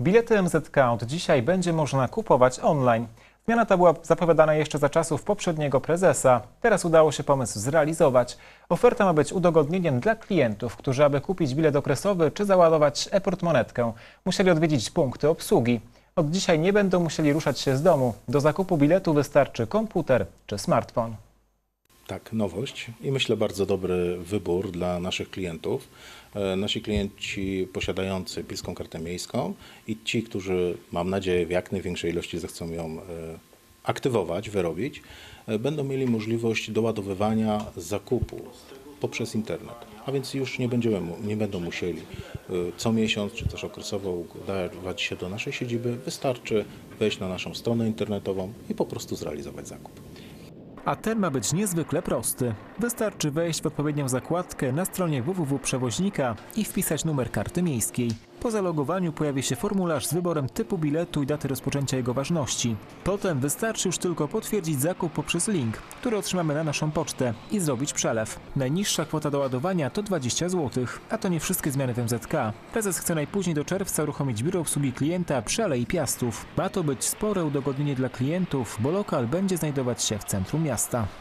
Bilety MZK od dzisiaj będzie można kupować online. Zmiana ta była zapowiadana jeszcze za czasów poprzedniego prezesa. Teraz udało się pomysł zrealizować. Oferta ma być udogodnieniem dla klientów, którzy aby kupić bilet okresowy czy załadować e-portmonetkę, musieli odwiedzić punkty obsługi. Od dzisiaj nie będą musieli ruszać się z domu. Do zakupu biletu wystarczy komputer czy smartfon. Tak, nowość i myślę bardzo dobry wybór dla naszych klientów. E, Nasi klienci posiadający pilską kartę miejską i ci, którzy mam nadzieję w jak największej ilości zechcą ją e, aktywować, wyrobić, e, będą mieli możliwość doładowywania zakupu poprzez internet. A więc już nie, będziemy, nie będą musieli co miesiąc czy też okresowo udawać się do naszej siedziby. Wystarczy wejść na naszą stronę internetową i po prostu zrealizować zakup. A ten ma być niezwykle prosty. Wystarczy wejść w odpowiednią zakładkę na stronie www przewoźnika i wpisać numer karty miejskiej. Po zalogowaniu pojawi się formularz z wyborem typu biletu i daty rozpoczęcia jego ważności. Potem wystarczy już tylko potwierdzić zakup poprzez link, który otrzymamy na naszą pocztę i zrobić przelew. Najniższa kwota doładowania to 20 zł, a to nie wszystkie zmiany w MZK. Prezes chce najpóźniej do czerwca uruchomić biuro obsługi klienta przy Alei Piastów. Ma to być spore udogodnienie dla klientów, bo lokal będzie znajdować się w centrum miasta.